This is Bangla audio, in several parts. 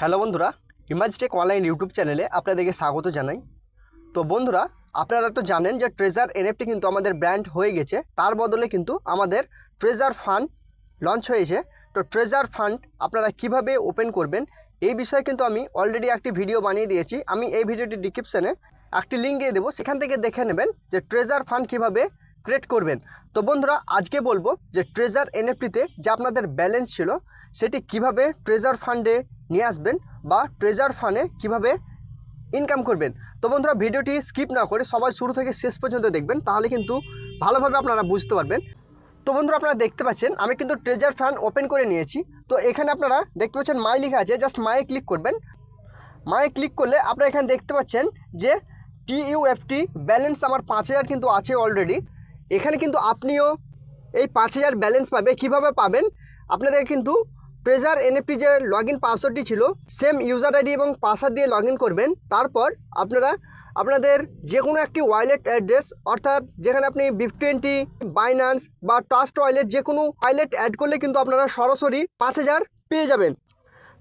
হ্যালো বন্ধুরা ইমাজটেক অনলাইন ইউটিউব চ্যানেলে আপনাদেরকে স্বাগত জানাই। তো বন্ধুরা, আপনারা তো জানেন যে ট্রেজার এনএফটি কিন্তু আমাদের ব্র্যান্ড হয়ে গেছে, তার বদলে কিন্তু আমাদের ট্রেজার ফান্ড লঞ্চ হয়েছে। তো ট্রেজার ফান্ড আপনারা কীভাবে ওপেন করবেন, এই বিষয়ে কিন্তু আমি অলরেডি একটি ভিডিও বানিয়ে দিয়েছি। আমি এই ভিডিওটি ডিসক্রিপশানে একটি লিঙ্ক দিয়ে দেবো, সেখান থেকে দেখে নেবেন যে ট্রেজার ফান্ড কীভাবে ক্রিয়েট করবেন। তো বন্ধুরা, আজকে বলব যে ট্রেজার এনএফটিতে যে আপনাদের ব্যালেন্স ছিল, সেটি কীভাবে ট্রেজার ফান্ডে নিয়ে আসবেন বা ট্রেজার ফান্ডে কীভাবে ইনকাম করবেন। তো বন্ধুরা, ভিডিওটি স্কিপ না করে সবাই শুরু থেকে শেষ পর্যন্ত দেখবেন, তাহলে কিন্তু ভালোভাবে আপনারা বুঝতে পারবেন। তো বন্ধুরা, আপনারা দেখতে পাচ্ছেন, আমি কিন্তু ট্রেজার ফান্ড ওপেন করে নিয়েছি। তো এখানে আপনারা দেখতে পাচ্ছেন মাই লেখা আছে জাস্ট মায়ে ক্লিক করবেন। মায়ে ক্লিক করলে আপনারা এখানে দেখতে পাচ্ছেন যে টিইউএফটি ব্যালেন্স আমার পাঁচ হাজার কিন্তু আছে অলরেডি এখানে কিন্তু আপনিও এই পাঁচ হাজার ব্যালেন্স পাবে। কীভাবে পাবেন? আপনাদের কিন্তু ট্রেজার এনএফটি যে লগ ইন পাসওয়ার্ডটি ছিল সেম ইউজার আইডি এবং পাসওয়ার্ড দিয়ে লগ করবেন। তারপর আপনারা, আপনাদের যে কোনো একটি ওয়ালেট অ্যাড্রেস অর্থাৎ যেখানে আপনি বিফ টোয়েন্টি বাইন্যান্স বা ট্রাস্ট ওয়ালেট যে কোনো ওয়ালেট অ্যাড করলে কিন্তু আপনারা সরাসরি পাঁচ হাজার পেয়ে যাবেন।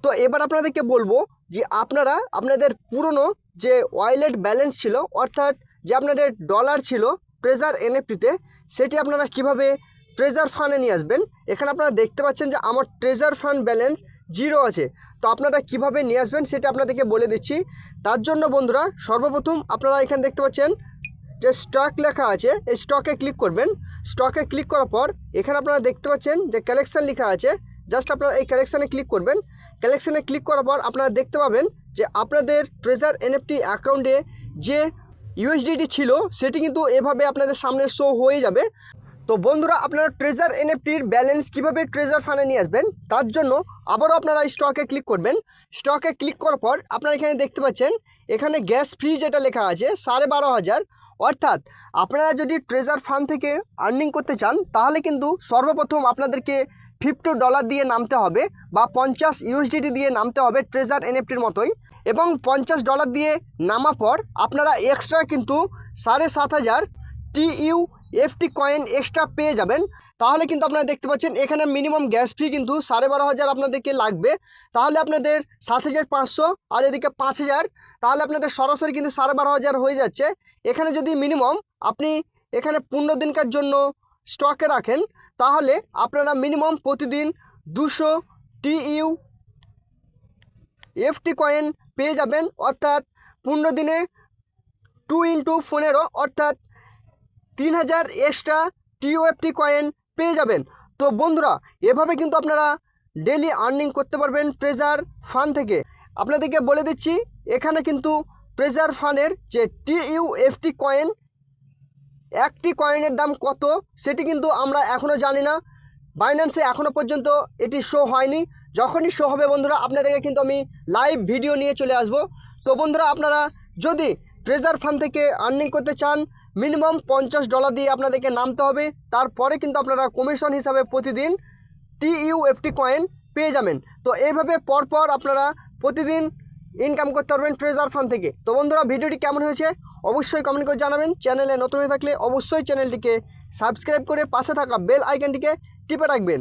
তো এবার আপনাদেরকে বলব যে আপনারা, আপনাদের পুরনো যে ওয়ালেট ব্যালেন্স ছিল, অর্থাৎ যে আপনাদের ডলার ছিল ট্রেজার এনএফটিতে সেটি আপনারা কীভাবে ট্রেজার ফান্ডে নিয়ে আসবেন। এখানে আপনারা দেখতে পাচ্ছেন যে আমার ট্রেজার ফান্ড ব্যালেন্স জিরো আছে। তো আপনারা কীভাবে নিয়ে আসবেন সেটা আপনাদেরকে বলে দিচ্ছি। তার জন্য বন্ধুরা, সর্বপ্রথম আপনারা এখানে দেখতে পাচ্ছেন যে স্টক লেখা আছে। এই স্টকে ক্লিক করবেন। স্টকে ক্লিক করার পর এখানে আপনারা দেখতে পাচ্ছেন যে কালেকশান লেখা আছে। জাস্ট আপনারা এই কালেকশানে ক্লিক করবেন। কালেকশানে ক্লিক করার পর আপনারা দেখতে পাবেন যে আপনাদের ট্রেজার এনএফটি অ্যাকাউন্টে যে ইউএসডিটি ছিল, সেটি কিন্তু এভাবে আপনাদের সামনে শো হয়ে যাবে। তো বন্ধুরা, আপনারা ট্রেজার এনএফটির ব্যালেন্স কীভাবে ট্রেজার ফান্ডে নিয়ে আসবেন, তার জন্য আবারও আপনারা স্টকে ক্লিক করবেন। স্টকে ক্লিক করার পর আপনারা এখানে দেখতে পাচ্ছেন, এখানে গ্যাস ফ্রি যেটা লেখা আছে, সাড়ে বারো হাজার। অর্থাৎ আপনারা যদি ট্রেজার ফান্ড থেকে আর্নিং করতে চান, তাহলে কিন্তু সর্বপ্রথম আপনাদেরকে ফিফটি ডলার দিয়ে নামতে হবে বা পঞ্চাশ ইউএসডিটি দিয়ে নামতে হবে ট্রেজার এনএফটির মতোই। এবং পঞ্চাশ ডলার দিয়ে নামা পর আপনারা এক্সট্রা কিন্তু সাড়ে সাত হাজার টিইউ এফটি কয়েন এক্সট্রা পেয়ে যাবেন। তাহলে কিন্তু আপনারা দেখতে পাচ্ছেন, এখানে মিনিমাম গ্যাস ফি কিন্তু সাড়ে বারো হাজার আপনাদেরকে লাগবে। তাহলে আপনাদের সাত হাজার পাঁচশো আর এদিকে পাঁচ হাজার, তাহলে আপনাদের সরাসরি কিন্তু সাড়ে বারো হাজার হয়ে যাচ্ছে। এখানে যদি মিনিমাম আপনি এখানে পনেরো দিনকার জন্য স্টকে রাখেন, তাহলে আপনারা মিনিমাম প্রতিদিন দুশো টিইউ এফটি কয়েন পেয়ে যাবেন, অর্থাৎ পনেরো দিনে টু ইন্টু পনেরো, অর্থাৎ তিন হাজার এক্সট্রা টিওএফটি কয়েন পেয়ে যাবেন। তো বন্ধুরা, এভাবে কিন্তু আপনারা ডেলি আর্নিং করতে পারবেন ট্রেজার ফান্ড থেকে। আপনাদেরকে বলে দিচ্ছি, এখানে কিন্তু ট্রেজার ফান্ডের যে টিইউএফটি কয়েন একটি কয়েনের দাম কত, সেটি কিন্তু আমরা এখনও জানি না। বাইন্যান্সে এখনও পর্যন্ত এটি শো হয়নি। যখনই শো হবে বন্ধুরা, আপনাদেরকে কিন্তু আমি লাইভ ভিডিও নিয়ে চলে আসব। তো বন্ধুরা, আপনারা যদি ট্রেজার ফান্ড থেকে আর্নিং করতে চান মিনিমাম পঞ্চাশ ডলার দিয়ে আপনাদেরকে নামতে হবে। তারপরে কিন্তু আপনারা কমিশন হিসাবে প্রতিদিন টিইউএফটি কয়েন পেয়ে যাবেন। তো এইভাবে পরপর আপনারা প্রতিদিন ইনকাম করতে পারবেন ট্রেজার ফান্ড থেকে। তো বন্ধুরা, ভিডিওটি কেমন হয়েছে অবশ্যই কমেন্ট করে জানাবেন। চ্যানেলে নতুন হয়ে থাকলে অবশ্যই চ্যানেলটিকে সাবস্ক্রাইব করে পাশে থাকা বেল আইকনটিকে টিপে রাখবেন।